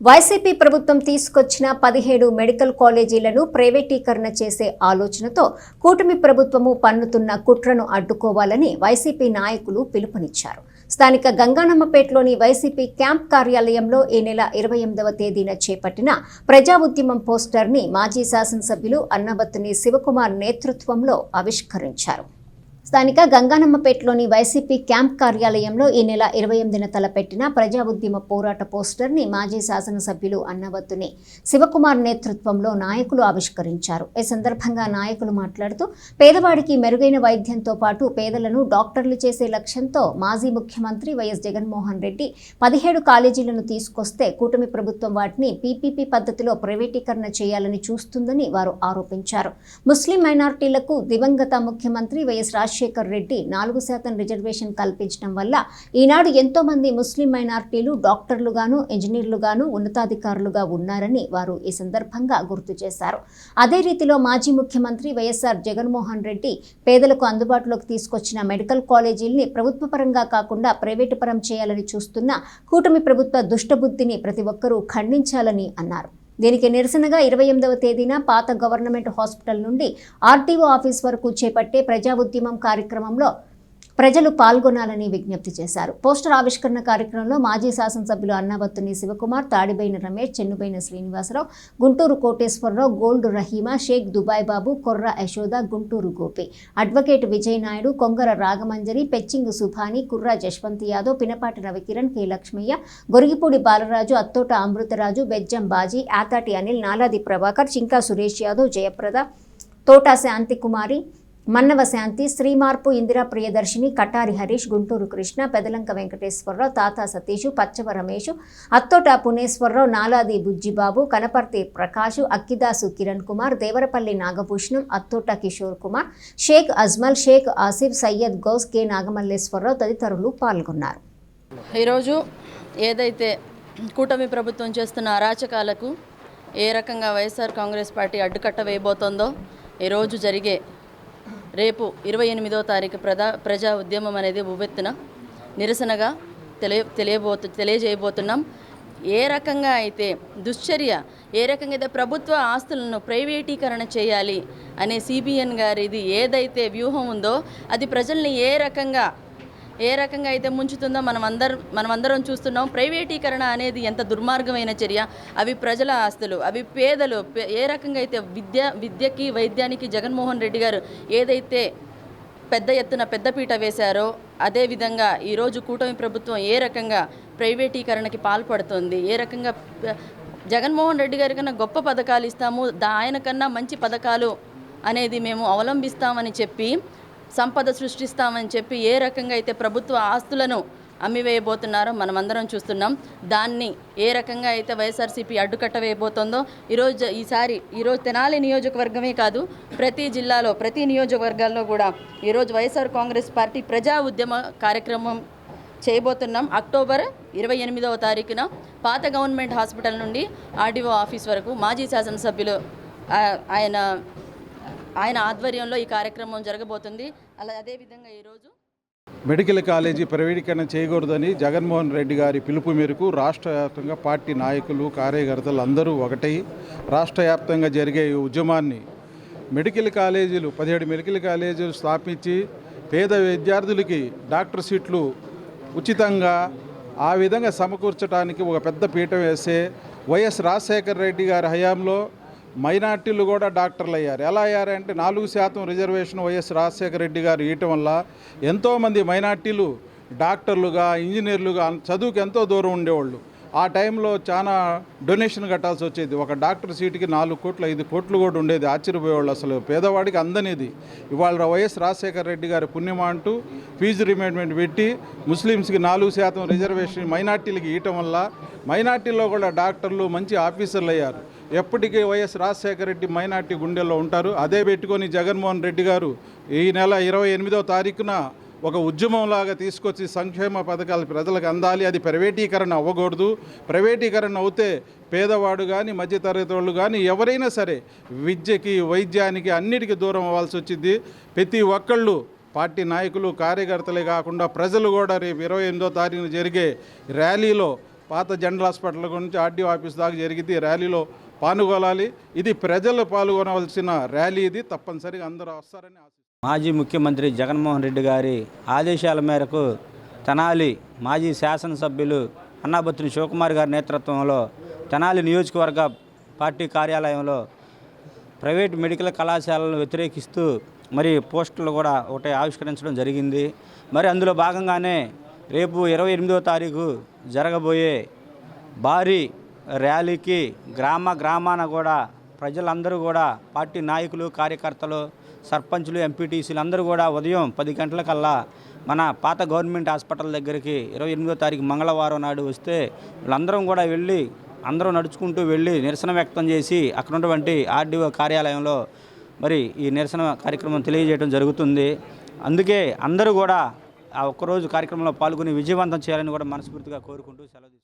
YCP ప్రభుత్వం తీసుకొచ్చిన పదిహేడు మెడికల్ కాలేజీలను ప్రైవేటీకరణ చేసే ఆలోచనతో కూటమి ప్రభుత్వము పన్నుతున్న కుట్రను అడ్డుకోవాలని వైసీపీ నాయకులు పిలుపునిచ్చారు. స్థానిక గంగానమ్మపేటలోని వైసీపీ క్యాంప్ కార్యాలయంలో ఈ నెల ఇరవై ఎనిమిదవ తేదీన చేపట్టిన ప్రజా ఉద్యమం పోస్టర్ని మాజీ శాసనసభ్యులు అన్నబత్తుని శివకుమార్ నేతృత్వంలో ఆవిష్కరించారు. స్థానిక గంగానమ్మపేటలోని వైసీపీ క్యాంప్ కార్యాలయంలో ఈ నెల ఇరవై ఎనిమిదిన తలపెట్టిన ప్రజా ఉద్యమ పోరాట పోస్టర్ని మాజీ శాసనసభ్యులు అన్నవత్తుని శివకుమార్ నేతృత్వంలో నాయకులు ఆవిష్కరించారు. ఈ సందర్భంగా నాయకులు మాట్లాడుతూ పేదవాడికి మెరుగైన వైద్యంతో పాటు పేదలను డాక్టర్లు చేసే లక్ష్యంతో మాజీ ముఖ్యమంత్రి వైఎస్ జగన్మోహన్ రెడ్డి పదిహేడు కాలేజీలను తీసుకొస్తే కూటమి ప్రభుత్వం వాటిని పీపీపీ పద్ధతిలో ప్రైవేటీకరణ చేయాలని చూస్తుందని వారు ఆరోపించారు. ముస్లిం మైనార్టీలకు దివంగత ముఖ్యమంత్రి వైఎస్ రాజశేఖర్ రెడ్డి నాలుగు శాతం రిజర్వేషన్ కల్పించడం వల్ల ఈనాడు ఎంతోమంది ముస్లిం మైనార్టీలు డాక్టర్లుగాను ఇంజనీర్లుగాను ఉన్నతాధికారులుగా ఉన్నారని వారు ఈ సందర్భంగా గుర్తు చేశారు. అదే రీతిలో మాజీ ముఖ్యమంత్రి వైఎస్ఆర్ జగన్మోహన్ రెడ్డి పేదలకు అందుబాటులోకి తీసుకొచ్చిన మెడికల్ కాలేజీల్ని ప్రభుత్వ పరంగా కాకుండా ప్రైవేటు పరం చేయాలని చూస్తున్న కూటమి ప్రభుత్వ దుష్టబుద్ధిని ప్రతి ఒక్కరూ ఖండించాలని అన్నారు. దీనికి నిరసనగా ఇరవై ఎనిమిదవ తేదీన పాత గవర్నమెంట్ హాస్పిటల్ నుండి ఆర్టీఓ ఆఫీస్ వరకు చేపట్టే ప్రజా ఉద్యమం కార్యక్రమంలో ప్రజలు పాల్గొనాలని విజ్ఞప్తి చేశారు. పోస్టర్ ఆవిష్కరణ కార్యక్రమంలో మాజీ శాసనసభ్యులు Annabattuni Sivakumar Tadibaina Ramesh Chennubaina Srinivasarao Gunturu Koteswararao gold Rahima Shaik Dubai Babu Korra Yashoda Gunturu Gopi. Advocate Vijay Naidu Kongara Ragamanjari Pechingu Subhani Kurra Jaswanth Yadav Pinapati Ravikiran K Lakshmaiah Gorigipudi Balaraju Attota Amrutharaju Bejjam Baji Athati Anil Naladi Prabhakar Chinka Suresh Yadav Jayaprada Thota Shanthikumari Mannava Shanthi Srimarpu Indira Priyadarshini Katari Harish Gunturu Krishna Pedalanka Venkateswararao Tata Satish Pachava Ramesh Attota Puneswararao Naladi Bujjibabu Kanaparthi Prakash Akkidasu Kiran Kumar Devarapalli Nagabhushanam Attota Kishore Kumar Shaik Ajmal Shaik Asif Syed Gouse K Nagamalleswararao తదితరులు పాల్గొన్నారు. ఈరోజు ఏదైతే కూటమి ప్రభుత్వం చేస్తున్న అరాచకాలకు ఏ రకంగా YSR Congress party అడ్డుకట్ట వేయబోతోందో ఈరోజు జరిగే రేపు ఇరవై ఎనిమిదో తారీఖు ప్రజా ప్రజా ఉద్యమం అనేది ఉవ్వెత్తున నిరసనగా తెలియ తెలియబోతు తెలియజేయబోతున్నాం. ఏ రకంగా అయితే దుశ్చర్య ఏ రకంగా అయితే ప్రభుత్వ ఆస్తులను ప్రైవేటీకరణ చేయాలి అనే సిబిఎన్ గారిది ఏదైతే వ్యూహం ఉందో అది ప్రజల్ని ఏ రకంగా ఏ రకంగా అయితే ముంచుతుందో మనం అందరం మనం అందరం చూస్తున్నాం. ప్రైవేటీకరణ అనేది ఎంత దుర్మార్గమైన చర్య. అవి ప్రజల ఆస్తులు అవి పేదలు. పే- ఏ రకంగా అయితే విద్య విద్యకి వైద్యానికి జగన్మోహన్ రెడ్డి గారు ఏదైతే పెద్ద ఎత్తున పెద్దపీట వేశారో అదేవిధంగా ఈరోజు కూటమి ప్రభుత్వం ఏ రకంగా ప్రైవేటీకరణకి పాల్పడుతుంది ఏ రకంగా జగన్మోహన్ రెడ్డి గారి కన్నా గొప్ప పథకాలు ఇస్తాము దా ఆయన కన్నా మంచి పథకాలు అనేది మేము అవలంబిస్తామని చెప్పి సంపద సృష్టిస్తామని చెప్పి ఏ రకంగా అయితే ప్రభుత్వ ఆస్తులను అమ్మివేయబోతున్నారో మనమందరం చూస్తున్నాం. దాన్ని ఏ రకంగా అయితే వైఎస్ఆర్సీపీ అడ్డుకట్ట వేయబోతోందో ఈరోజు ఈసారి ఈరోజు తెనాలి నియోజకవర్గమే కాదు ప్రతి జిల్లాలో ప్రతి నియోజకవర్గాల్లో కూడా ఈరోజు వైఎస్ఆర్ కాంగ్రెస్ పార్టీ ప్రజా ఉద్యమ కార్యక్రమం చేయబోతున్నాం. అక్టోబర్ ఇరవై ఎనిమిదవ తారీఖున పాత గవర్నమెంట్ హాస్పిటల్ నుండి ఆర్డీఓ ఆఫీస్ వరకు మాజీ శాసనసభ్యులు ఆయన ఆయన ఆధ్వర్యంలో ఈ కార్యక్రమం జరగబోతుంది. అలా అదేవిధంగా ఈరోజు మెడికల్ కాలేజీ ప్రైవేటీకరణ చేయకూడదని జగన్మోహన్ రెడ్డి గారి పిలుపు మేరకు రాష్ట్ర వ్యాప్తంగా పార్టీ నాయకులు కార్యకర్తలు అందరూ ఒకటై రాష్ట్ర వ్యాప్తంగా జరిగే ఈ ఉద్యమాన్ని మెడికల్ కాలేజీలు పదిహేడు మెడికల్ కాలేజీలు స్థాపించి పేద విద్యార్థులకి డాక్టర్ సీట్లు ఉచితంగా ఆ విధంగా సమకూర్చడానికి ఒక పెద్ద పీఠం వేసే వైఎస్ రాజశేఖర రెడ్డి గారి హయాంలో మైనార్టీలు కూడా డాక్టర్లు అయ్యారు. ఎలా అయ్యారంటే నాలుగు శాతం రిజర్వేషన్ వైఎస్ రాజశేఖర రెడ్డి గారు ఇవ్వటం వల్ల ఎంతోమంది మైనార్టీలు డాక్టర్లుగా ఇంజనీర్లుగా చదువుకు ఎంతో దూరం ఉండేవాళ్ళు. ఆ టైంలో చాలా డొనేషన్ కట్టాల్సి వచ్చేది. ఒక డాక్టర్ సీటుకి నాలుగు కోట్లు ఐదు కోట్లు కూడా ఉండేది. ఆశ్చర్యపోయేవాళ్ళు అసలు. పేదవాడికి అందనిది. ఇవాళ వైఎస్ రాజశేఖర రెడ్డి గారి పుణ్యమా అంటూ ఫీజు రిమైండ్మెంట్ పెట్టి ముస్లిమ్స్కి నాలుగు శాతం రిజర్వేషన్ మైనార్టీలకి ఇవ్వటం వల్ల మైనార్టీలో కూడా డాక్టర్లు మంచి ఆఫీసర్లు అయ్యారు. ఎప్పటికీ వైఎస్ రాజశేఖర రెడ్డి మైనార్టీ గుండెల్లో ఉంటారు. అదే పెట్టుకొని జగన్మోహన్ రెడ్డి గారు ఈ నెల ఇరవై ఎనిమిదో తారీఖున ఒక ఉద్యమంలాగా తీసుకొచ్చి సంక్షేమ పథకాలు ప్రజలకు అందాలి. అది ప్రైవేటీకరణ అవ్వకూడదు. ప్రైవేటీకరణ అవుతే పేదవాడు కానీ మధ్యతరగతి వాళ్ళు కానీ ఎవరైనా సరే విద్యకి వైద్యానికి అన్నిటికీ దూరం అవ్వాల్సి వచ్చింది. ప్రతి ఒక్కళ్ళు పార్టీ నాయకులు కార్యకర్తలే కాకుండా ప్రజలు కూడా రేపు ఇరవై ఎనిమిదో తారీఖున జరిగే ర్యాలీలో పాత జనరల్ హాస్పిటల్ గురించి ఆర్డీఓ ఆఫీస్ దాకా జరిగింది ర్యాలీలో పాల్గొనాలి. ఇది ప్రజలు పాల్గొనవలసిన ర్యాలీ ఇది. తప్పనిసరిగా అందరూ వస్తారని ఆశిస్తున్నాను. మాజీ ముఖ్యమంత్రి జగన్మోహన్ రెడ్డి గారి ఆదేశాల మేరకు తెనాలి మాజీ శాసనసభ్యులు అన్నాబత్తుని శివకుమార్ గారి నేతృత్వంలో తెనాలి నియోజకవర్గ పార్టీ కార్యాలయంలో ప్రైవేట్ మెడికల్ కళాశాలను వ్యతిరేకిస్తూ మరి పోస్టులు కూడా ఒకటి ఆవిష్కరించడం జరిగింది. మరి అందులో భాగంగానే రేపు ఇరవై ఎనిమిదో తారీఖు జరగబోయే భారీ ర్యాలీకి గ్రామ గ్రామాన కూడా ప్రజలందరూ కూడా పార్టీ నాయకులు కార్యకర్తలు సర్పంచులు ఎంపీటీసీలు అందరూ కూడా ఉదయం పది గంటలకల్లా మన పాత గవర్నమెంట్ హాస్పిటల్ దగ్గరికి ఇరవై ఎనిమిదో తారీఖు మంగళవారం నాడు వస్తే వీళ్ళందరం కూడా వెళ్ళి అందరూ నడుచుకుంటూ వెళ్ళి నిరసన వ్యక్తం చేసి అక్కడ ఉన్నటువంటి ఆర్డీఓ కార్యాలయంలో మరి ఈ నిరసన కార్యక్రమం తెలియజేయడం జరుగుతుంది. అందుకే అందరూ కూడా ఆ ఒక్కరోజు కార్యక్రమంలో పాల్గొని విజయవంతం చేయాలని కూడా మనస్ఫూర్తిగా కోరుకుంటూ సెలవు